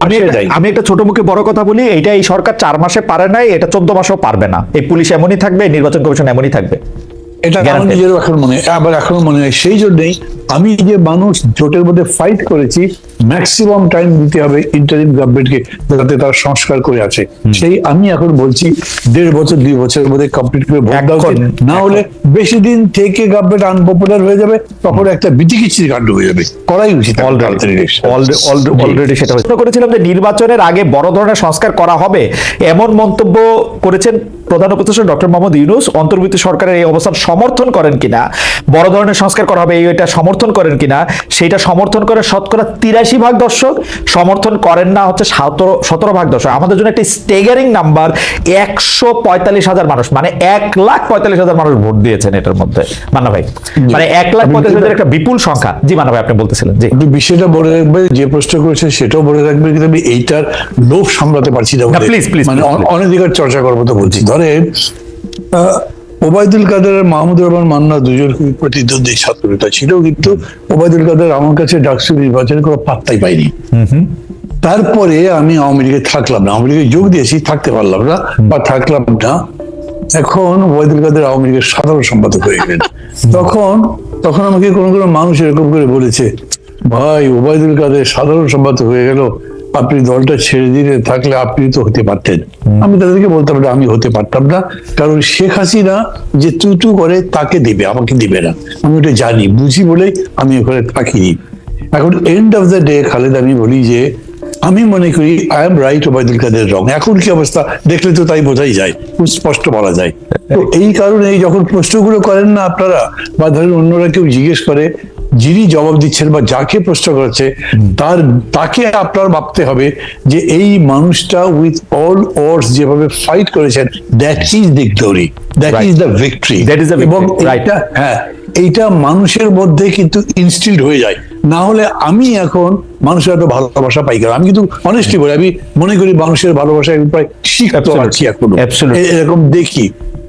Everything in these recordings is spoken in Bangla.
আমি একটা- আমি একটা ছোট মুখে বড় কথা বলি এটা এই সরকার চার মাসে পারে নাই এটা চোদ্দ মাসেও পারবে না। এই পুলিশ এমনই থাকবে নির্বাচন কমিশন এমনই থাকবে। এটা আমার নিজেরও এখন মনে হয় আবার এখনও মনে হয় সেই জন্যই আমি যে মানুষ জোটের মধ্যে ফাইট করেছি ম্যাক্সিমাম টাইম দিতে হবে ইন্টারিম গভর্নমেন্টকে যাতে তারা সংস্কার করে আছে সেই আমি এখন বলছি দেড় বছর দুই বছরের মধ্যে কমপ্লিট করে ভোট দেওয়া না হলে বেশি দিন থেকে গভর্নমেন্ট আনপপুলার হয়ে যাবে তখন একটা বিতিকিচ্ছির কাণ্ড হয়ে যাবে। করাই উচিত। অলরেডি সেটা হয়েছে। করেছিলাম যে নির্বাচনের আগে বড় ধরনের সংস্কার করা হবে এমন মন্তব্য করেছেন প্রধান উপদেষ্টা ডক্টর মোহাম্মদ ইউনুস। অন্তর্বর্তী সরকারের এই অবস্থান সমর্থন করেন কিনা বড় ধরনের সংস্কার করা হবে এটা সমর্থন করেন কিনা সেটা সমর্থন করে শতকরা তিরাশি ভাগ দর্শক সমর্থন করেন না হচ্ছে সতেরো সতেরো ভাগ দর্শক। আমাদের জন্য একটি স্টেগারিং নাম্বার একশো পঁয়তাল্লিশ হাজার মানুষ মানে এক লাখ পঁয়তাল্লিশ হাজার মানুষ ভোট দিয়েছেন এটার মধ্যে। মান্না ভাই মানে এক লাখ পঁয়তাল্লিশ হাজার একটা বিপুল সংখ্যা। জি মান্না ভাই আপনি বলতেছিলেন জি। আপনি বিষয়টা বলে রাখবে যে প্রশ্ন করেছে সেটাও বলে রাখবে কিন্তু আমি এইটার লোভ সামলাতে পারছি না please, please, মানে অনধিকার চর্চা করব তো বলছি। ধরেন আহ, ওবায়দুল কাদের আর মাহমুদুর রহমান মান্না দুজন খুবই প্রতিদ্বন্দ্বী ছাত্র নেতা ছিল কিন্তু ওবায়দুল কাদের আমার কাছে ডাকসু নির্বাচনে কোনো পাত্তাই পাইনি তারপরে আমি আওয়ামী লীগে থাকলাম না আওয়ামী লীগে যোগ দিয়েছি থাকতে পারলাম না বা থাকলাম না। এখন ওবায়দুল কাদের আওয়ামী লীগের সাধারণ সম্পাদক হয়ে গেলেন। তখন তখন আমাকে কোনো কোনো মানুষ এরকম করে বলেছে ভাই ওবায়দুল কাদের সাধারণ সম্পাদক হয়ে গেল আপনি দলটা ছেড়ে দিয়ে থাকলে আপনি তো হতে পারতেন। আমি তাদেরকে বলতাম না, আমি হতে পারতাম না। কারণ শেখ হাসিনা যে তুতু করে তাকে দিবে, আমাকে দিবে না। আমি ওটা জানি, বুঝি বলেই আমি ওখানে থাকিনি। এখন end of the day Khaled, আমি বলি যে, আমি মনে করি I am right Obaidul Quader wrong এখন কি অবস্থা? দেখলে তো তাই বোঝাই যায়, খুব স্পষ্ট বলা যায়। তো এই কারণে যখন প্রশ্নগুলো করেন না আপনারা, বা ধরেন অন্যরা কেউ জিজ্ঞেস করে যিনি জবাব দিচ্ছেন বা যাকে প্রশ্ন করেছে তার তাকে আপনার ভাবতে হবে যে এই মানুষটা উইথ অল ওয়ার্স যেভাবে ফাইট করেছেন that is the glory that is the victory is the এবং এটা হ্যাঁ এইটা মানুষের মধ্যে কিন্তু ইনস্টিল্ড হয়ে যায়। না হলে আমি এখন মানুষের এত ভালোবাসা পাই কেন? আমি কিন্তু অনেস্টলি বলি আমি মনে করি মানুষের ভালোবাসা আমি প্রায় শিখতে. পারছি এখনও। এরকম দেখি।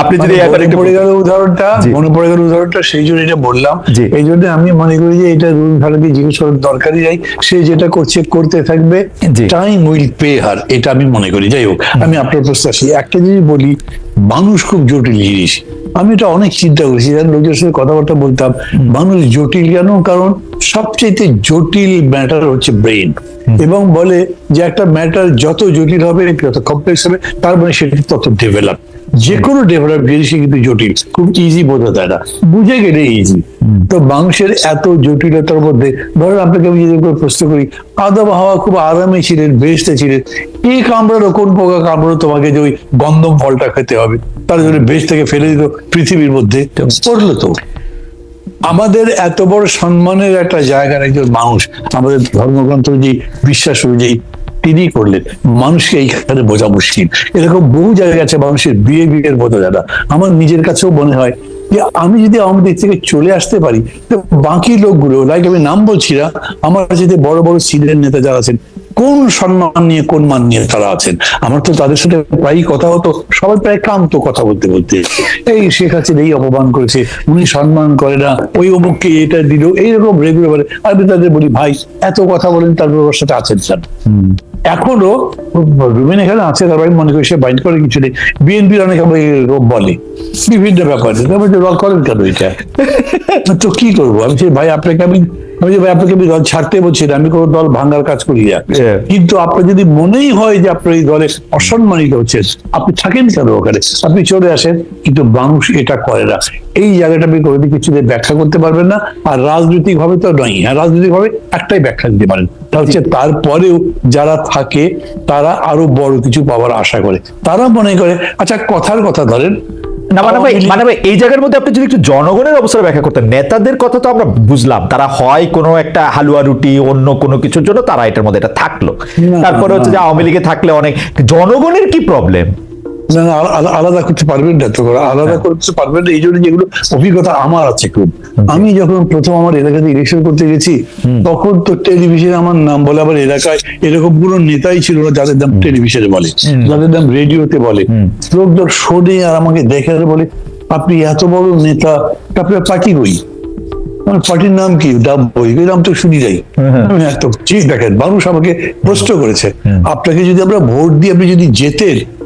আপনি যদি মানে মনে গেল উদাহরণটা মনে পড়ে গেল উদাহরণটা সেই জন্য এটা বললাম। এই জন্য আমি মনে করি যে এটা রুল ভারতকে জিজ্ঞেস করার দরকারই নাই। সে যেটা করছে করতে থাকবে। টাইম উইল পে হার এটা আমি মনে করি। যাই হোক আমি আপনার প্রশ্ন আসি। একটা জিনিস বলি মানুষ খুব জটিল জিনিস। আমি এটা অনেক চিন্তা করেছি। লোকের সাথে কথাবার্তা বলতাম মানুষ জটিল কেন? কারণ সবচেয়ে জটিল ম্যাটার হচ্ছে ব্রেন এবং বলে যে একটা ম্যাটার যত জটিল হবে যত কমপ্লেক্স হবে তার মানে সেটা তত ডেভেলপ যে কোনো ডেভেলপ জিনিসই কিন্তু জটিল। খুব ইজি বোঝা যায় না। বুঝে গেলে ইজি তো মানুষের এত জটিলতার মধ্যে ধরেন আপনাকে আমি যদি প্রশ্ন করি আদম হাওয়া খুব আরামে ছিলেন বেসতে ছিলেন কে কামড়ালো কোন পোকা কামড়ালো তোমাকে যে ওই গন্ধম ফলটা খেতে হবে। তার জন্য বেশ থেকে ফেলে দিত পৃথিবীর মধ্যে। পড়ল তো। আমাদের এত বড় সম্মানের একটা জায়গার একজন মানুষ, আমাদের ধর্মগ্রন্থ যে বিশ্বাস অনুযায়ী তিনি করলেন। মানুষকে এইখানে বোঝা মুশকিল। এরকম বহু জায়গা আছে মানুষের বিয়ে বিয়ের বোঝা না আমার নিজের কাছেও মনে হয় যে আমি যদি আমার দিক থেকে চলে আসতে পারি, তো বাকি লোকগুলো লাইক আমি নাম বলছি না, আমার যদি বড় বড় সিনিয়র নেতা যারা আছেন কোন সম্মান নিয়ে কোন মান নিয়ে তারা আছেন? আমার তো তাদের সাথে প্রায়ই কথা হতো সবাই প্রায় কান্ত কথা বলতে বলতে। এই শেখ হাসিনা এই অপমান করেছে উনি সম্মান করে না ওই অমুককে এটা দিল এইরকম রেগুলার আমি তাদের বলি ভাই এত কথা বলেন তারপর ওর সাথে আছেন স্যার। এখনও রুমেন এখানে আছে তারপর আমি মনে করি সে বাইন্ড করে কিছু নেই। বিএনপির অনেক বলে বিভিন্ন ব্যাপারে। তারপর করেন কেন এটা? তো কি করব? আমি ভাই আপনাকে আমি আমি যে ভাই আপনাকে আমি দল ছাড়তে বলছি না আমি কোনো দল ভাঙার কাজ করি না। কিন্তু আপনার যদি মনেই হয় যে আপনার এই দলে অসম্মানিত আপনি থাকেন কেন ওখানে? আপনি চলে আসেন কিন্তু মানুষ এটা করে না। এই জায়গাটা আপনি কোনোদিন কিছু ব্যাখ্যা করতে পারবেন না আর রাজনৈতিক ভাবে তো নয়। হ্যাঁ রাজনৈতিক ভাবে একটাই ব্যাখ্যা দিতে পারেন। তা হচ্ছে তারপরেও যারা থাকে তারা আরও বড় কিছু পাওয়ার আশা করে। তারা মনে করে আচ্ছা কথার কথা ধরেন না মানে ভাই মানে ভাই এই জায়গার মধ্যে আপনি যদি একটু জনগণের অবস্থা ব্যাখ্যা করতেন নেতাদের কথা তো আমরা বুঝলাম তারা হয় কোনো একটা হালুয়া রুটি অন্য কোনো কিছুর জন্য তারা এটার মধ্যে এটা থাকল। তারপরে হচ্ছে যে আওয়ামী লীগে থাকলে অনেক জনগণের কি প্রবলেম না আলাদা করতে পারবেন না তো আলাদা করতে পারবেন না এই জন্য যেগুলো অভিজ্ঞতা আমার আছে খুব। আমি যখন প্রথম আমার এলাকাতে ইলেকশন করতে গেছি তখন তো টেলিভিশনে আমার নাম বলে আবার এলাকায় এরকম কোনো নেতাই ছিল না যাদের নাম টেলিভিশনে বলে যাদের নাম রেডিওতে বলে। লোকজন শোনে আর আমাকে দেখে আর বলে আপনি এত বড় নেতা আপনার পার্টি কই? আমার পার্টির নাম কি? ডাব বই এই নাম তো শুনি যাই আমি এত ঠিক দেখেন মানুষ আমাকে প্রশ্ন করেছে আপনাকে যদি আমরা ভোট দিয়ে আপনি যদি জেতেন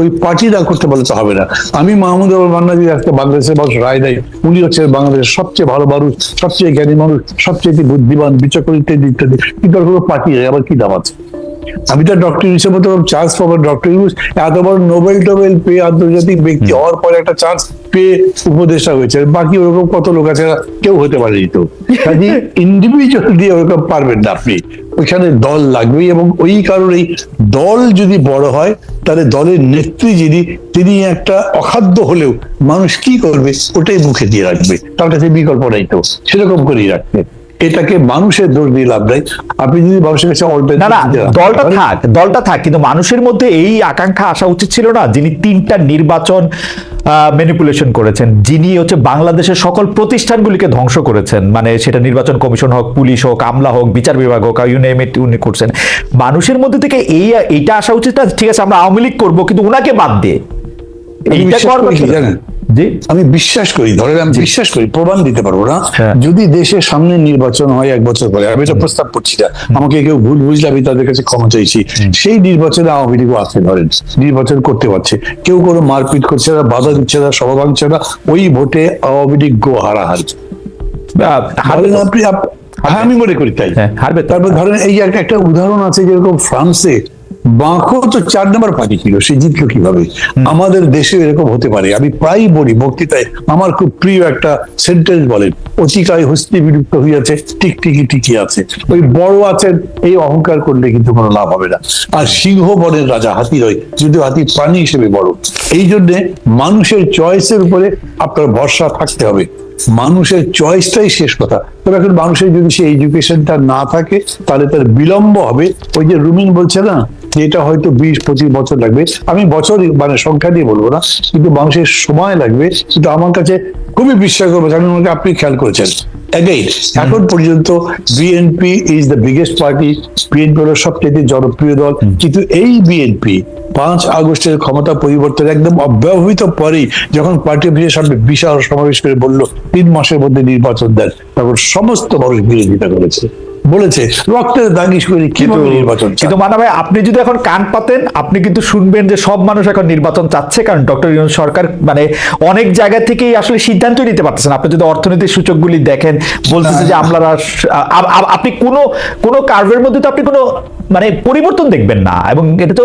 ওই পার্টি না করতে পারলে তো হবে না। আমি মাহমুদ আবুল মান্নাজি একটা বাংলাদেশের মানুষ রায় দেয়। উনি হচ্ছে বাংলাদেশের সবচেয়ে ভালো মানুষ, সবচেয়ে জ্ঞানী মানুষ, সবচেয়ে বুদ্ধিমান বিচক্ষণ ইত্যাদি ইত্যাদি। আর কোনো পার্টি আবার কি দাম আছে? আমি তো ডক্টর হিসেবে তো চান্স পাবো ডক্টর ইউনুস এত বড় নোবেল টোবেল পেয়ে আন্তর্জাতিক ব্যক্তি হওয়ার পরে একটা চান্স পেয়ে উপদেষ্টা হয়েছে বাকি ওরকম কত লোক আছে কেউ হতে পারেনি তো। কাজে ইন্ডিভিজুয়াল দিয়ে ওরকম পারবেন না আপনি। ওইখানে দল লাগবেই এবং ওই কারণেই দল যদি বড় হয় তাহলে দলের নেত্রী যিনি তিনি একটা অখাদ্য হলেও মানুষ কি করবে ওটাই মুখে দিয়ে রাখবে। তার কাছে বিকল্প নাই তো সেরকম করেই রাখবে। এটাকে মানুষের দোষ দিয়ে লাভ নাই আপনি যদি মানুষের কাছে না না দলটা থাক দলটা থাক কিন্তু মানুষের মধ্যে এই আকাঙ্ক্ষা আসা উচিত ছিল না যিনি তিনটা নির্বাচন ম্যানিপুলেশন করেছেন যিনি হচ্ছে বাংলাদেশের সকল প্রতিষ্ঠানগুলিকে ধ্বংস করেছেন মানে সেটা নির্বাচন কমিশন হোক পুলিশ হোক আমলা হোক বিচার বিভাগ হোক ইউ নেম ইট উনি করছেন মানুষের মধ্যে থেকে এই এইটা আসা উচিত না ঠিক আছে আমরা আওয়ামী লীগ করব কিন্তু উনাকে বাদ দিয়ে এইটা? জানেন? জি। আমি বিশ্বাস করি ধরেন আমি বিশ্বাস করি প্রমাণ দিতে পারব না। হ্যাঁ। যদি দেশের সামনে নির্বাচন হয় এক বছর পরে আমি এটা প্রস্তাব করছি না। আমাকে কেউ ভুল বুঝলে আমি তাদের কাছে ক্ষমা চাইছি। সেই নির্বাচনে আওয়ামী লীগও আছে ধরেন। নির্বাচন করতে পারছে। কেউ কোনো মারপিট করছে না বাধা দিচ্ছে না সভা ভাঙছে না ওই ভোটে আওয়ামী লীগ গো তো। আপনি হ্যাঁ আমি মনে করি তাই। হ্যাঁ, হারবে তারপর ধরেন এই যে একটা একটা উদাহরণ আছে যেরকম ফ্রান্সে বাঁকো তো চার নম্বর পার্টি ছিল সে জিতলো কীভাবে? আমাদের দেশে এরকম হতে পারে। আমি প্রায়ই বলি বক্তৃতায় আমার খুব প্রিয় একটা সেন্টেন্স বলেন অতিকায় হস্তি বিলুপ্ত হইয়াছে টিকটিকি টিকি আছে। ওই বড় আছেন এই অহংকার করলে কিন্তু কোনো লাভ হবে না। আর সিংহ বনের রাজা হাতি রয় যদি হাতি প্রাণী হিসেবে বড়। এই জন্যে মানুষের চয়েসের উপরে আপনার ভরসা থাকতে হবে। মানুষের চয়েসটাই শেষ কথা। তবে এখন মানুষের যদি সেই এডুকেশনটা না থাকে তাহলে তার বিলম্ব হবে। ওই যে রুমিন বলছে না এটা হয়তো বিশ পঁচিশ বছর লাগবে। আমি বছর মানে সংখ্যা দিয়ে বলব না কিন্তু মানুষের সময় লাগবে। কিন্তু আমার কাছে খুবই বিশ্বাস করব আমি মনে আপনি খেয়াল করেছেন। অ্যাগেইন এখন পর্যন্ত BNP is the biggest party BNP হলো সবচেয়ে জনপ্রিয় দল। কিন্তু এই বিএনপি পাঁচ আগস্টের ক্ষমতা পরিবর্তন একদম অব্যবহিত পরেই যখন পার্টি অফিসের সামনে বিশাল সমাবেশ করে বলল তিন মাসের মধ্যে নির্বাচন দেন তখন সমস্ত মানুষ বিরোধিতা করেছে। বলেছে রক্তের দাগিস করে কীভাবে নির্বাচন কিন্তু মানা ভাই আপনি যদি এখন কান পাতেন আপনি কিন্তু শুনবেন যে সব মানুষ এখন নির্বাচন চাচ্ছে কারণ ডক্টর ইউনুস সরকার মানে অনেক জায়গা থেকেই আসলে সিদ্ধান্ত নিতে পারতেছেন। আপনি যদি অর্থনৈতিক সূচকগুলি দেখেন বলতেছে যে আমলারা আ- আ- আপনি কোনো কোনো কার্ভের মধ্যে তো আপনি কোনো মানে পরিবর্তন দেখবেন না এবং এটা তো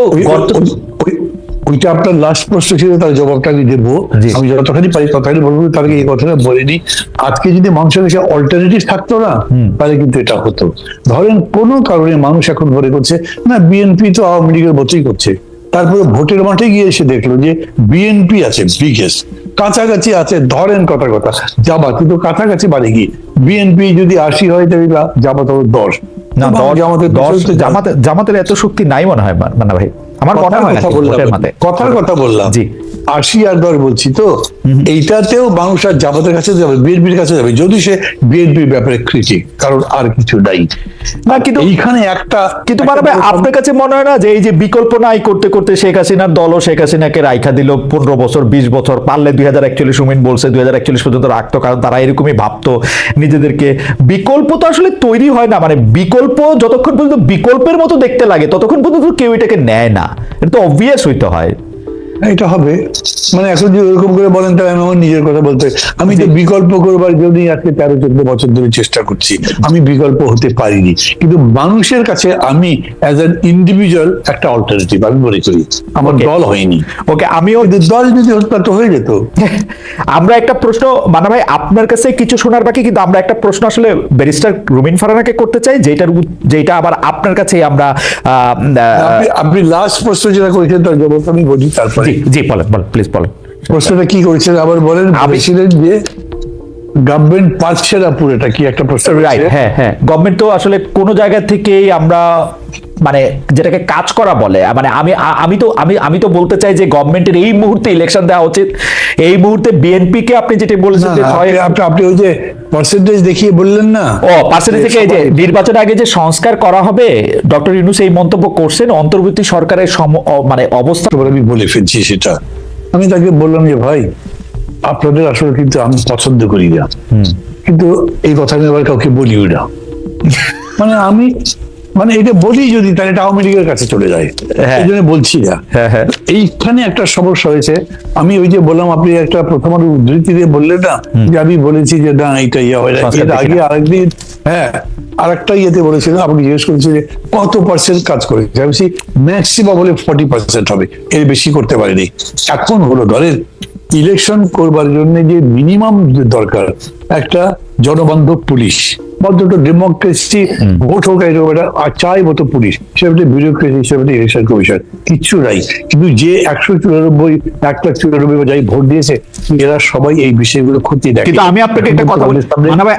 ওইটা আপনার লাস্ট প্রশ্ন ছিল তার জবাবটা আমি দেবো। আমি যতখানি পারি ততখানি বলব তার এই কথাটা বলিনি আজকে যদি মানুষের কাছে অল্টারনেটিভ থাকতো না তাহলে কিন্তু এটা হতো। ধরেন কোনো কারণে মানুষ এখন মনে করছে না বিএনপি তো আওয়ামী লীগের মতোই করছে। তারপরে ভোটের মাঠে গিয়ে এসে দেখল যে বিএনপি আছে বিগেস্ট কাছাকাছি আছে ধরেন কথা কথা জামাত কিন্তু কাছাকাছি বাড়ি গিয়ে বিএনপি যদি আশি হয় তাহলে জামাত হলো দশ। না জামাতের তো জামাতের এত শক্তি নাই মনে হয় মানা ভাই। আমার না কথা বললাম। কথার কথা বললাম। জি। আশি আর বলছি তো এইটাতেও মানুষ আর জামাতের কাছে যাবে বিএনপির কাছে যাবে যদি সে বিএনপির ব্যাপারে ক্রিটিক কারণ আর কিছু নাই। না কিন্তু এইখানে একটা কিন্তু মানে আপনার কাছে মনে হয় না যে এই যে বিকল্প নাই করতে করতে শেখ হাসিনার দল ও শেখ হাসিনাকে রাইখা দিল পনেরো বছর বিশ বছর পারলে দুই হাজার একচল্লিশ সুমিন বলছে দুই হাজার একচল্লিশ পর্যন্ত রাখতো কারণ তারা এরকমই ভাবতো নিজেদেরকে। বিকল্প তো আসলে তৈরি হয় না মানে বিকল্প যতক্ষণ পর্যন্ত বিকল্পের মতো দেখতে লাগে ততক্ষণ পর্যন্ত কেউ এটাকে নেয় না। এটা তো অবভিয়াস হইতে হয়। এটা হবে। মানে এখন যদি ওরকম করে বলেন তাহলে আমি আমার নিজের কথা বলতে আমি তো বিকল্প করবার জন্যই আজকে তেরো চোদ্দ বছর ধরে চেষ্টা করছি। আমি বিকল্প হতে পারিনি। কিন্তু মানুষের কাছে আমি অ্যাজ অ্যান ইন্ডিভিজুয়াল একটা অল্টারনেটিভ আমি মনে করি। আমার দল হয়নি। ওকে আমিও দল যদি হতো তা তো হয়ে যেত। আমরা একটা প্রশ্ন মানা ভাই আপনার কাছে কিছু শোনার বাকি কিন্তু আমরা একটা প্রশ্ন আসলে ব্যারিস্টার রুমিন ফারানাকে করতে চাই যেটার যেটা আবার আপনার কাছে আমরা আহ, আহ, আপনি আপনি লাস্ট প্রশ্ন যেটা করেছেন তার জবাব আমি বলি তারপরে জি জি বলেন বলেন প্লিজ বলেন। প্রশ্নটা কি করেছেন? আবার বলেন বলেছিলেন যে গভর্নমেন্ট পাচ্ছে না পুরোটা কি একটা প্রশ্ন রাইট হ্যাঁ হ্যাঁ। গভর্নমেন্ট তো আসলে কোনো জায়গা থেকেই আমরা মানে যেটাকে কাজ করা বলে মানে আমি আমি তো আমি আমি তো বলতে চাই যে গভর্নমেন্টের এই মুহূর্তে ইলেকশন দেওয়া উচিত। এই মুহূর্তে বিএনপি কে আপনি যেটা বলেছেন যে আপনি- আপনি ওই যে পার্সেন্টেজ দেখিয়ে বললেন না? ও পার্সেন্টেজ থেকে এই যে নির্বাচন আগে যে সংস্কার করা হবে ডক্টর ইউনুস এই মন্তব্য করছেন অন্তর্বর্তী সরকারের মানে অবস্থা আমি বলে ফেলছি সেটা। আমি তাকে বললাম যে ভাই আপনাদের আসলে কিন্তু আমি পছন্দ করি না। কিন্তু এই কথা আমি আবার কাউকে বলিও না। মানে আমি মানে এটা বলি যদি তাহলে এটা আওয়ামী লীগের কাছে চলে যায়। হ্যাঁ। এই জন্য বলছি না। হ্যাঁ হ্যাঁ। এইখানে একটা সমস্যা হয়েছে। আমি ওই যে বললাম আপনি একটা প্রথম উদ্ধৃতি দিয়ে বললেন না যে আমি বলেছি যে না এটা ইয়ে হয় না। এর আগে আরেকদিন হ্যাঁ আরেকটা ইয়েতে বলেছিলেন আপনি জিজ্ঞেস করেছেন যে কত পার্সেন্ট কাজ করেছে? আমি ম্যাক্সিমাম হলে ফর্টি পার্সেন্ট হবে। এর বেশি করতে পারেনি। এখন হলো ধরেন ইলেকশন করবার জন্য যে মিনিমাম দরকার একটা জনবান্ধব পুলিশ। অন্তত ডেমোক্রেসি ভোট হোক এরকম একটা চাই মতো পুলিশ। সেটা বিউরোক্রেসি সেটা ইলেকশন কমিশন কিচ্ছু নাই। কিন্তু যে একশো চুরানব্বই এক লাখ চুরানব্বই যাই ভোট দিয়েছে এরা সবাই এই বিষয়গুলো খতিয়ে দেখে। কিন্তু আমি আপনাকে একটা কথা বলি। ভাই